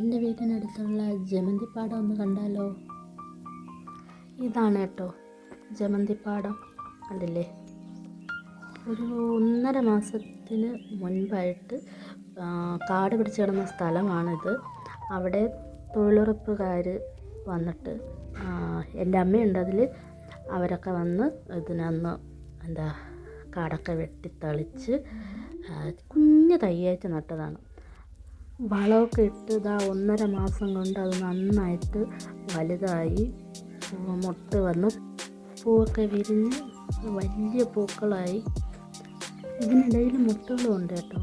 എന്റെ വീടിനടുത്തുള്ള ജമന്തിപ്പാടം ഒന്ന് കണ്ടാലോ? ഇതാണ് കേട്ടോ ജമന്തിപ്പാടം. കണ്ടില്ലേ ഒരു ഒന്നര മാസത്തിന് മുൻപായിട്ട് കാട് പിടിച്ച് കിടന്ന സ്ഥലമാണിത്. അവിടെ തൊഴിലുറപ്പുകാർ വന്നിട്ട് എന്റെ അമ്മയുണ്ട് അതിൽ അവരൊക്കെ വന്ന് ഇതിനന്ന് എന്താ കാടൊക്കെ വെട്ടിത്തളിച്ച് കുഞ്ഞു തയ്യായിട്ട് നട്ടതാണ്. വളമൊക്കെ ഇട്ട് ഇതാ ഒന്നര മാസം കൊണ്ട് അത് നന്നായിട്ട് വലുതായി മുട്ട് വന്നു. പൂവൊക്കെ വിരിഞ്ഞ് വലിയ പൂക്കളായി. ഇതിനിടയിൽ മുട്ടുകളും ഉണ്ട് കേട്ടോ.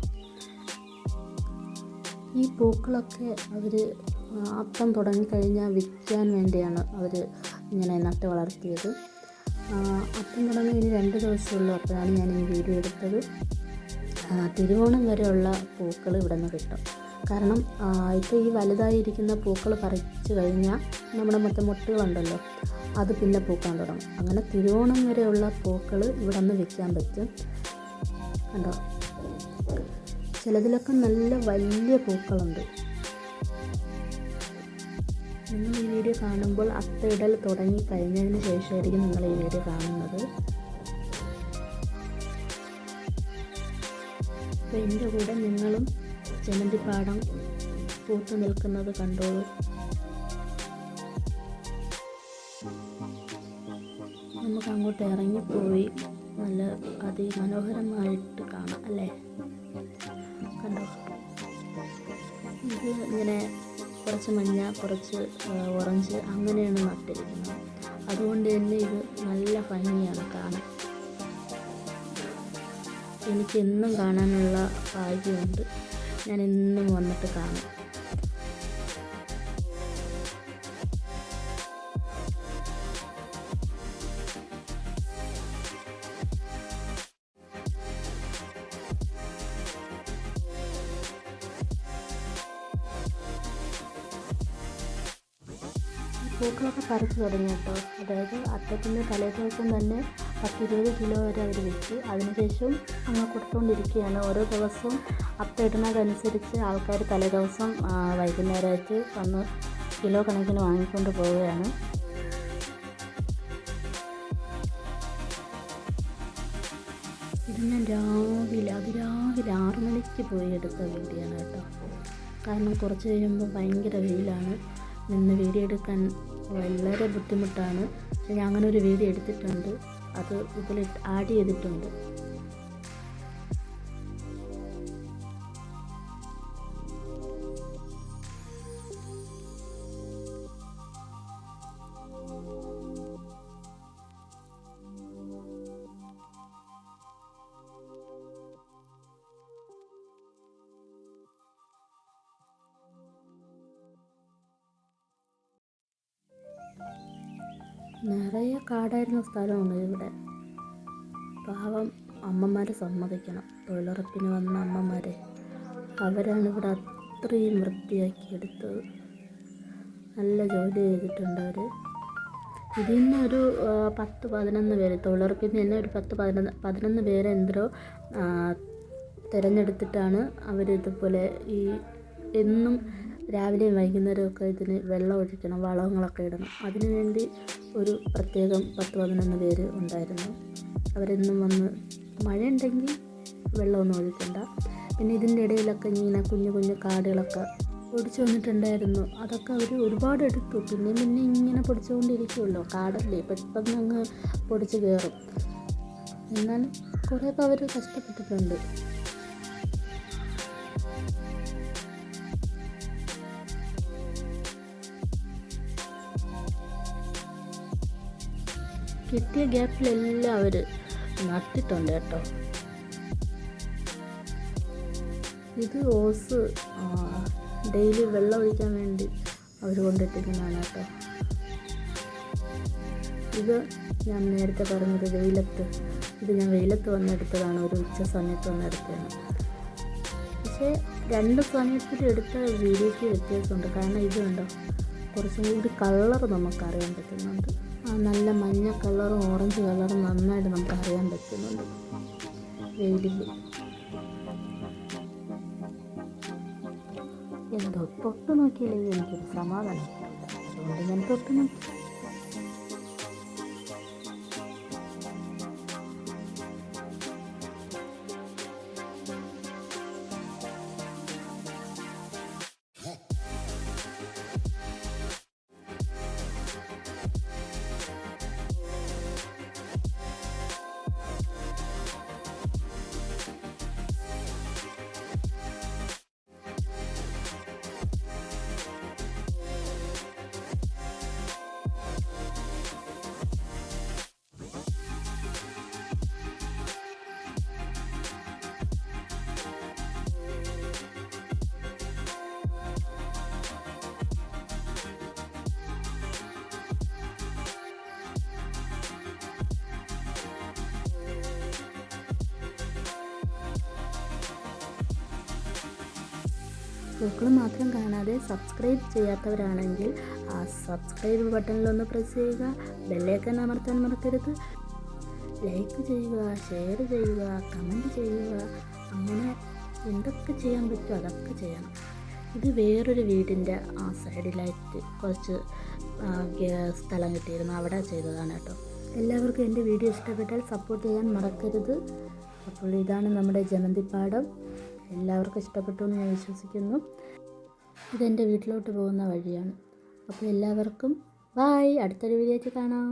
ഈ പൂക്കളൊക്കെ അവർ അത്തം തുടങ്ങിക്കഴിഞ്ഞാൽ വിൽക്കാൻ വേണ്ടിയാണ് അവർ ഇങ്ങനെ നട്ട് വളർത്തിയത്. അത്തം തുടങ്ങി ഇനി രണ്ട് ദിവസമുള്ളൂ അപ്പോഴാണ് ഞാൻ ഈ വീഡിയോ എടുത്തത്. തിരുവോണം വരെയുള്ള പൂക്കൾ ഇവിടെ നിന്ന് കിട്ടും. കാരണം ഇപ്പോൾ ഈ വലുതായിരിക്കുന്ന പൂക്കൾ പറിച്ചു കഴിഞ്ഞാൽ നമ്മുടെ മൊത്തം മുട്ടുകളുണ്ടല്ലോ അത് പിന്നെ പൂക്കാൻ തുടങ്ങും. അങ്ങനെ തിരുവോണം വരെയുള്ള പൂക്കൾ ഇവിടെ നിന്ന് വിൽക്കാൻ പറ്റും. കണ്ടോ? ചിലതിലൊക്കെ നല്ല വലിയ പൂക്കളുണ്ട്. നിങ്ങൾ ഈ വീഡിയോ കാണുമ്പോൾ അത്തയിടൽ തുടങ്ങി കഴിഞ്ഞതിന് ശേഷമായിരിക്കും നിങ്ങൾ ഈ വീഡിയോ കാണുന്നത്. അപ്പോൾ എന്റെ കൂടെ നിങ്ങളും ജമന്തിപ്പാടം പൂത്തു നിൽക്കുന്നത് കണ്ടോളൂ നമുക്ക് അങ്ങോട്ട് ഇറങ്ങിപ്പോയി. നല്ല അതിമനോഹരമായിട്ട് കാണാം അല്ലേ? കണ്ടോ? ഇത് ഇങ്ങനെ കുറച്ച് മഞ്ഞ കുറച്ച് ഓറഞ്ച് അങ്ങനെയാണ് നട്ടിരിക്കുന്നത്. അതുകൊണ്ട് തന്നെ ഇത് നല്ല ഭംഗിയാണ് കാണാൻ. എനിക്ക് എന്നും കാണാനുള്ള ഭാഗ്യമുണ്ട്. ഞാൻ എന്നും വന്നിട്ട് കാണും. പൂക്കളൊക്കെ പറിച്ചു തുടങ്ങി കേട്ടോ. അതായത് അത്തത്തിന്റെ തലേ ദിവസം തന്നെ പത്തിരുപത് കിലോ വരെ അവർ വിറ്റ്. അതിനുശേഷം അങ്ങ് കൊടുത്തുകൊണ്ടിരിക്കുകയാണ് ഓരോ ദിവസവും അപ്പം ഇടുന്നതനുസരിച്ച് ആൾക്കാർ തലേദിവസം ദിവസം വൈകുന്നേരമായിട്ട് വന്ന് കിലോ കണക്കിന് വാങ്ങിക്കൊണ്ട് പോവുകയാണ്. ഇത് ഞാൻ രാവിലെ അതിരാവിലെ ആറ് മണിക്ക് പോയി എടുത്ത വീഡിയോ കേട്ടോ. കാരണം കുറച്ച് കഴിയുമ്പോൾ ഭയങ്കര വെയിലാണ്. നിന്ന് വീഡിയോ എടുക്കാൻ വളരെ ബുദ്ധിമുട്ടാണ്. പക്ഷെ ഞാൻ അങ്ങനെ ഒരു വീഡിയോ എടുത്തിട്ടുണ്ട്. അത് ഇതിൽ ആഡ് ചെയ്തിട്ടുണ്ട്. നിറയെ കാടായിരുന്ന സ്ഥലമാണ് ഇവിടെ. പാവം അമ്മമാരെ സമ്മതിക്കണം. തൊഴിലുറപ്പിന് വന്ന അമ്മമാരെ. അവരാണ് ഇവിടെ അത്രയും വൃത്തിയാക്കി എടുത്തത്. നല്ല ജോലി ചെയ്തിട്ടുണ്ട് അവർ ഇതിൽ നിന്ന് ഒരു പത്ത് പതിനൊന്ന് പേര് തൊഴിലുറപ്പിൽ നിന്ന് തന്നെ ഒരു പത്ത് പതിനൊന്ന് പതിനൊന്ന് പേരെ എന്തോ തിരഞ്ഞെടുത്തിട്ടാണ് അവരിതുപോലെ ഈ എന്നും രാവിലെയും വൈകുന്നേരവും ഒക്കെ ഇതിന് വെള്ളം ഒഴിക്കണം വളങ്ങളൊക്കെ ഇടണം. അതിനു വേണ്ടി ഒരു പ്രത്യേകം പത്ത് പതിനൊന്ന് പേര് ഉണ്ടായിരുന്നു. അവരെന്നും വന്ന് മഴയുണ്ടെങ്കിൽ വെള്ളമൊന്നും ഒഴിക്കണ്ട. പിന്നെ ഇതിന്റെ ഇടയിലൊക്കെ ഇങ്ങനെ കുഞ്ഞു കുഞ്ഞു കാടുകളൊക്കെ പൊടിച്ചു വന്നിട്ടുണ്ടായിരുന്നു. അതൊക്കെ അവർ ഒരുപാട് എടുത്തു. പിന്നെ പിന്നെ ഇങ്ങനെ പൊടിച്ചുകൊണ്ടിരിക്കുമല്ലോ കാടല്ലേ? പെട്ടെന്ന് അങ്ങ് പൊടിച്ച് കയറും. എന്നാലും കുറേയൊക്കെ അവർ കഷ്ടപ്പെട്ടിട്ടുണ്ട്. കിട്ടിയ ഗ്യാപ്പിലെല്ലാം അവർ നട്ടിട്ടുണ്ട് കേട്ടോ. ഇത് ഓസ് ഡെയിലി വെള്ളം ഒഴിക്കാൻ വേണ്ടി അവർ കൊണ്ടിട്ടിരിക്കുന്നതാണ് കേട്ടോ. ഇത് ഞാൻ നേരത്തെ പറഞ്ഞത് വെയിലത്ത് ഇത് ഞാൻ വെയിലത്ത് വന്നെടുത്തതാണ് ഒരു ഉച്ച സമയത്ത് വന്നെടുത്തതാണ്. പക്ഷേ രണ്ട് സമയത്തിൽ എടുത്ത വീഡിയോയ്ക്ക് വ്യത്യാസമുണ്ട്. കാരണം ഇതുണ്ടോ കുറച്ചും കൂടി കളർ നമുക്ക് അറിയാൻ പറ്റുന്നുണ്ട്. നല്ല മഞ്ഞ കളറും ഓറഞ്ച് കളറും നന്നായിട്ട് നമുക്ക് അറിയാൻ പറ്റുന്നുണ്ട്. വെയിലിൽ എന്തോ തൊട്ട് നോക്കിയില്ലെങ്കിൽ എനിക്കൊരു സമാധാനം. അതുകൊണ്ട് ഞാൻ തൊട്ട് നോക്കി. പൂക്കൾ മാത്രം കാണാതെ സബ്സ്ക്രൈബ് ചെയ്യാത്തവരാണെങ്കിൽ ആ സബ്സ്ക്രൈബ് ബട്ടണിലൊന്ന് പ്രസ് ചെയ്യുക ബെല്ലൈക്കൺ അമർത്താൻ മറക്കരുത്. ലൈക്ക് ചെയ്യുക ഷെയർ ചെയ്യുക കമന്റ് ചെയ്യുക അങ്ങനെ എന്തൊക്കെ ചെയ്യാൻ പറ്റുമോ അതൊക്കെ ചെയ്യണം. ഇത് വേറൊരു വീടിന്റെ ആ സൈഡിലായിട്ട് കുറച്ച് സ്ഥലം കിട്ടിയിരുന്നു. അവിടെ ചെയ്തതാണ് കേട്ടോ. എല്ലാവർക്കും എന്റെ വീഡിയോ ഇഷ്ടപ്പെട്ടാൽ സപ്പോർട്ട് ചെയ്യാൻ മറക്കരുത്. അപ്പോൾ ഇതാണ് നമ്മുടെ ജമന്തിപ്പാടം. എല്ലാവർക്കും ഇഷ്ടപ്പെട്ടു എന്ന് ഞാൻ വിശ്വസിക്കുന്നു. ഇതെന്റെ വീട്ടിലോട്ട് പോകുന്ന വഴിയാണ്. അപ്പോൾ എല്ലാവർക്കും ബായ് അടുത്തൊരു വീഡിയോ കാണാം.